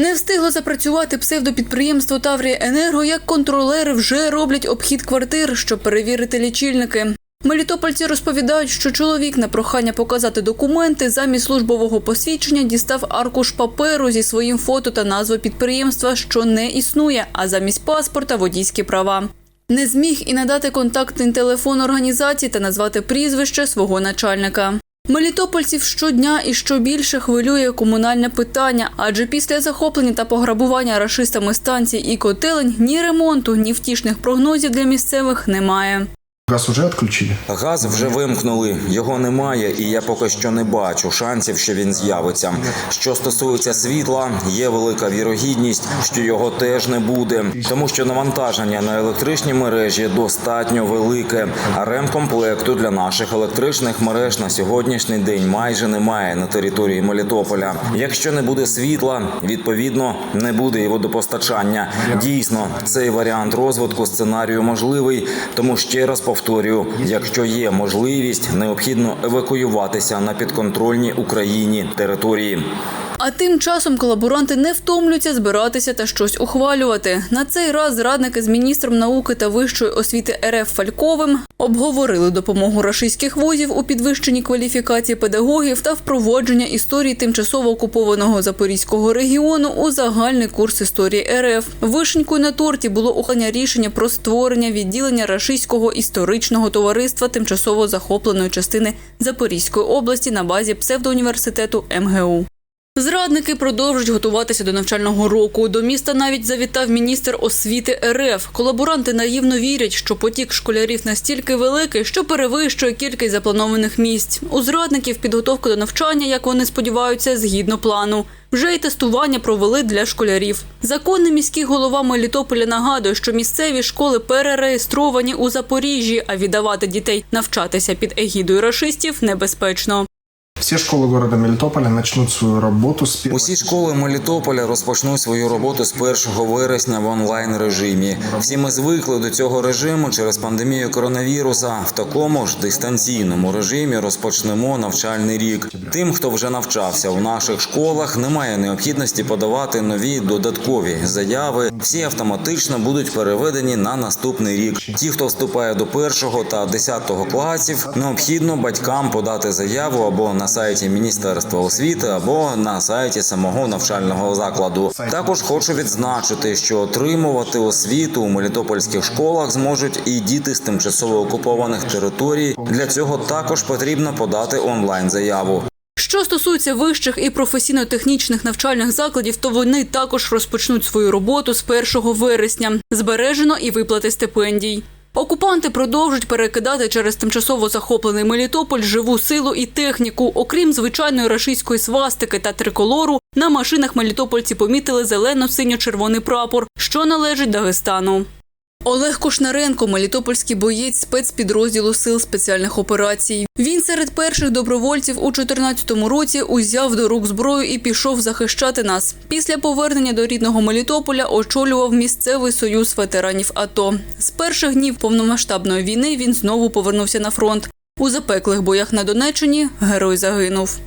Не встигло запрацювати псевдопідприємство Таврія Енерго, як контролери вже роблять обхід квартир, щоб перевірити лічильники. Мелітопольці розповідають, що чоловік на прохання показати документи замість службового посвідчення дістав аркуш паперу зі своїм фото та назвою підприємства, що не існує, а замість паспорта водійські права. Не зміг і надати контактний телефон організації та назвати прізвище свого начальника. Мелітопольців щодня і що більше хвилює комунальне питання, адже після захоплення та пограбування рашистами станцій і котелень ні ремонту, ні втішних прогнозів для місцевих немає. Газ уже отключили? Газ вже вимкнули, його немає, і я поки що не бачу шансів, що він з'явиться. Що стосується світла, є велика вірогідність, що його теж не буде, тому що навантаження на електричні мережі достатньо велике. А ремкомплекту для наших електричних мереж на сьогоднішній день майже немає на території Мелітополя. Якщо не буде світла, відповідно не буде і водопостачання. Дійсно, цей варіант розвитку сценарію можливий, тому ще раз повторюю, якщо є можливість, необхідно евакуюватися на підконтрольні Україні території. А тим часом колаборанти не втомлюються збиратися та щось ухвалювати. На цей раз зрадники з міністром науки та вищої освіти РФ Фальковим обговорили допомогу рашистських вузів у підвищенні кваліфікації педагогів та впровадження історії тимчасово окупованого запорізького регіону у загальний курс історії РФ. Вишенькою на торті було ухвалення рішення про створення відділення рашистського історичного товариства тимчасово захопленої частини Запорізької області на базі псевдоуніверситету МГУ. Зрадники продовжують готуватися до навчального року. До міста навіть завітав міністр освіти РФ. Колаборанти наївно вірять, що потік школярів настільки великий, що перевищує кількість запланованих місць. У зрадників підготовка до навчання, як вони сподіваються, згідно плану. Вже й тестування провели для школярів. Законний міський голова Мелітополя нагадує, що місцеві школи перереєстровані у Запоріжжі, а віддавати дітей навчатися під егідою рашистів небезпечно. Все школы города Мелитополя начнут свою работу с 1 Усі школи Мелітополя розпочнуть свою роботу з 1 вересня в онлайн режимі. Всі ми звикли до цього режиму через пандемію коронавіруса. В такому ж дистанційному режимі розпочнемо навчальний рік. Тим, хто вже навчався в наших школах, немає необхідності подавати нові додаткові заяви. Всі автоматично будуть переведені на наступний рік. Ті, хто вступає до першого та десятого класів, необхідно батькам подати заяву або на сайті Міністерства освіти, або на сайті самого навчального закладу. Також хочу відзначити, що отримувати освіту у мелітопольських школах зможуть і діти з тимчасово окупованих територій. Для цього також потрібно подати онлайн заяву. Що стосується вищих і професійно-технічних навчальних закладів, то вони також розпочнуть свою роботу з 1 вересня. Збережено і виплати стипендій. Окупанти продовжують перекидати через тимчасово захоплений Мелітополь живу силу і техніку. Окрім звичайної рашистської свастики та триколору, на машинах мелітопольці помітили зелено-синьо-червоний прапор, що належить Дагестану. Олег Кушнаренко, мелітопольський боєць спецпідрозділу сил спеціальних операцій. Він серед перших добровольців у 2014 році узяв до рук зброю і пішов захищати нас. Після повернення до рідного Мелітополя очолював місцевий союз ветеранів АТО. З перших днів повномасштабної війни він знову повернувся на фронт. У запеклих боях на Донеччині герой загинув.